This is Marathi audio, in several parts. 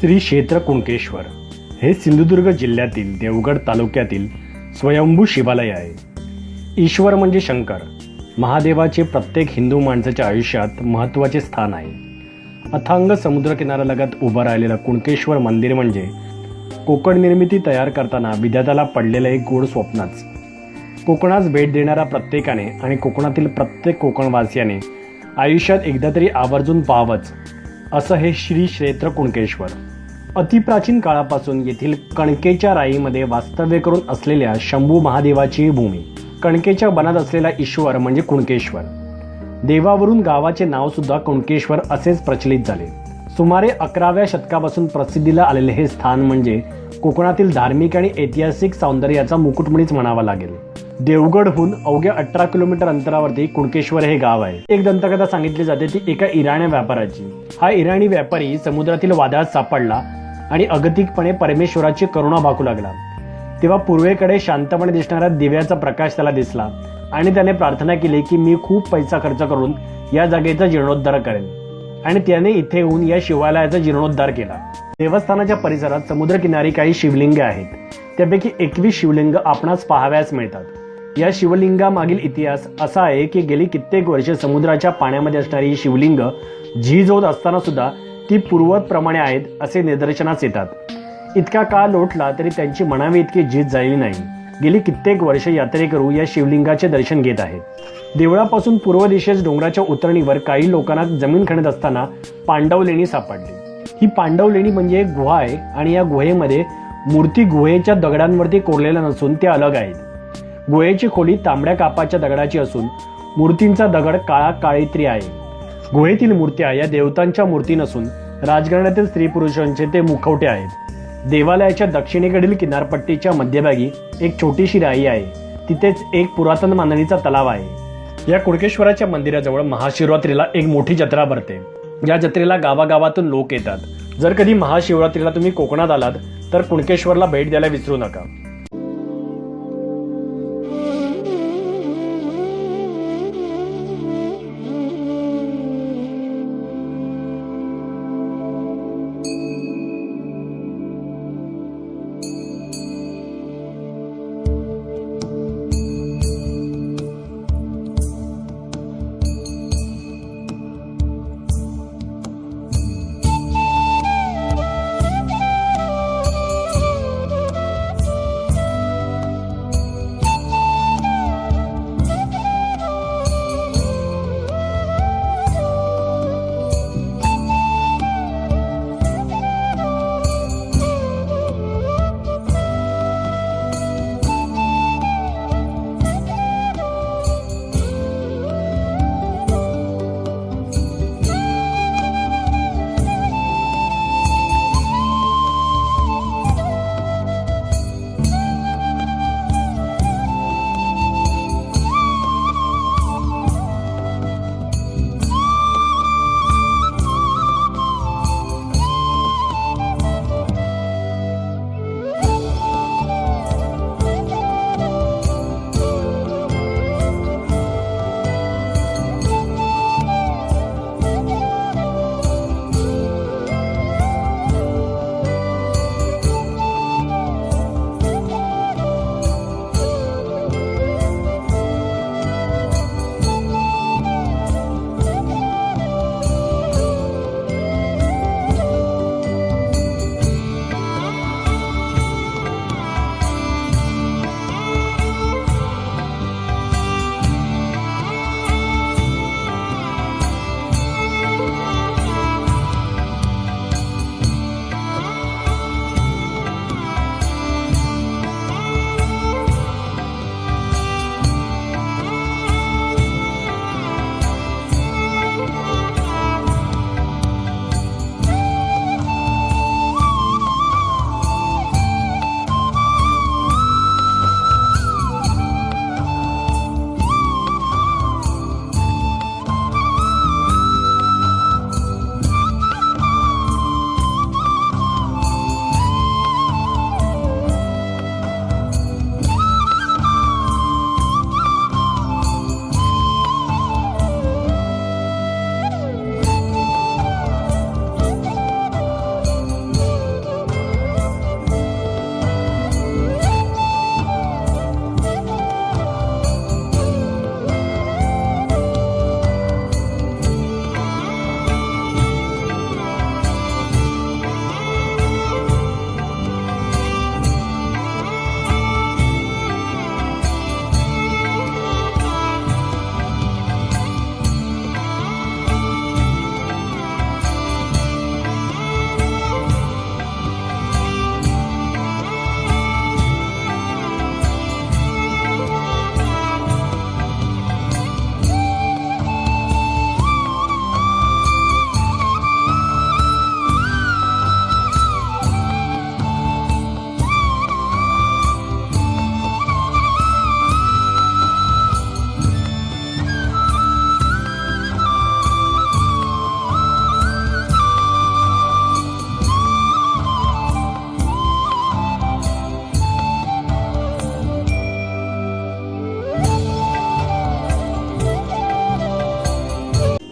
श्री क्षेत्र कुणकेश्वर हे सिंधुदुर्ग जिल्ह्यातील देवगड तालुक्यातील स्वयंभू शिवालय आहे. ईश्वर म्हणजे शंकर. महादेवाचे प्रत्येक हिंदू माणसाच्या आयुष्यात महत्त्वाचे स्थान आहे. अथांग समुद्रकिनाऱ्यालगत उभं राहिलेलं कुणकेश्वर मंदिर म्हणजे कोकण निर्मिती तयार करताना विद्यार्थ्याला पडलेलं एक गोड स्वप्नच. कोकणास भेट देणाऱ्या प्रत्येकाने आणि कोकणातील प्रत्येक कोकणवासियाने आयुष्यात एकदा तरी आवर्जून पाहावंच. असं हे श्री क्षेत्र कुणकेश्वर. अतिप्राचीन काळापासून येथील कणकेच्या राईमध्ये वास्तव्य करून असलेल्या शंभू महादेवाची ही भूमी कणकेच्या बनात असलेला ईश्वर म्हणजे कुणकेश्वर. देवावरून गावाचे नाव सुद्धा कुणकेश्वर असेच प्रचलित झाले. सुमारे अकराव्या शतकापासून प्रसिद्धीला आलेले हे स्थान म्हणजे कोकणातील धार्मिक आणि ऐतिहासिक सौंदर्याचा मुकुटमणीच म्हणावा लागेल. देवगडहून अवघ्या अठरा किलोमीटर अंतरावरती कुणकेश्वर हे गाव आहे. एक दंतकथा सांगितली जाते ती एका इराण्या व्यापाराची. हा इराणी व्यापारी समुद्रातील वादळात सापडला आणि अगतिकपणे परमेश्वराची करुणा भाकू लागला. तेव्हा पूर्वेकडे शांतपणे दिसणाऱ्या दिव्याचा प्रकाश त्याला दिसला आणि त्याने प्रार्थना केली की मी खूप पैसा खर्च करून या जागेचा जीर्णोद्धार करेन. आणि त्याने इथे येऊन या शिवालयाचा जीर्णोद्धार केला. देवस्थानाच्या परिसरात समुद्रकिनारी काही शिवलिंग आहेत. त्यापैकी एकवीस शिवलिंग आपणास पाहाव्यास मिळतात. या शिवलिंगामागील इतिहास असा आहे की गेली कित्येक वर्षे समुद्राच्या पाण्यामध्ये असणारी ही शिवलिंग झीज होत असताना सुद्धा ती पूर्वतप्रमाणे आहेत असे निदर्शनास येतात. इतका काळ लोटला तरी त्यांची म्हणावी इतकी झीज झालेली नाही. गेली कित्येक वर्ष यात्रेकरू या शिवलिंगाचे दर्शन घेत आहेत. देवळापासून पूर्व दिशेस डोंगराच्या उतरणीवर काही लोकांना जमीन खणत असताना पांडव लेणी सापडली. ही पांडव लेणी म्हणजे एक गुहा आहे आणि या गुहेमध्ये मूर्ती गुहेच्या दगडांवरती कोरलेल्या नसून त्या अलग आहेत. गुहेची खोली तांबड्या कापाच्या दगडाची असून मूर्तींचा दगड काळा काळीत्री आहे. गुहेतील मूर्त्या या देवतांच्या मूर्ती नसून राजघराण्यातील स्त्री पुरुषांचे ते मुखवटे आहेत. देवालयाच्या दक्षिणेकडील किनारपट्टीच्या मध्यभागी एक छोटीशी राई आहे. तिथेच एक पुरातन मांदणीचा तलाव आहे. या कुणकेश्वराच्या मंदिराजवळ महाशिवरात्रीला एक मोठी जत्रा भरते. या जत्रेला गावागावातून लोक येतात. जर कधी महाशिवरात्रीला तुम्ही कोकणात आलात तर कुणकेश्वरला भेट द्यायला विसरू नका.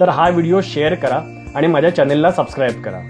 तर हा व्हिडिओ शेअर करा आणि माझ्या चॅनेलला सबस्क्राईब करा.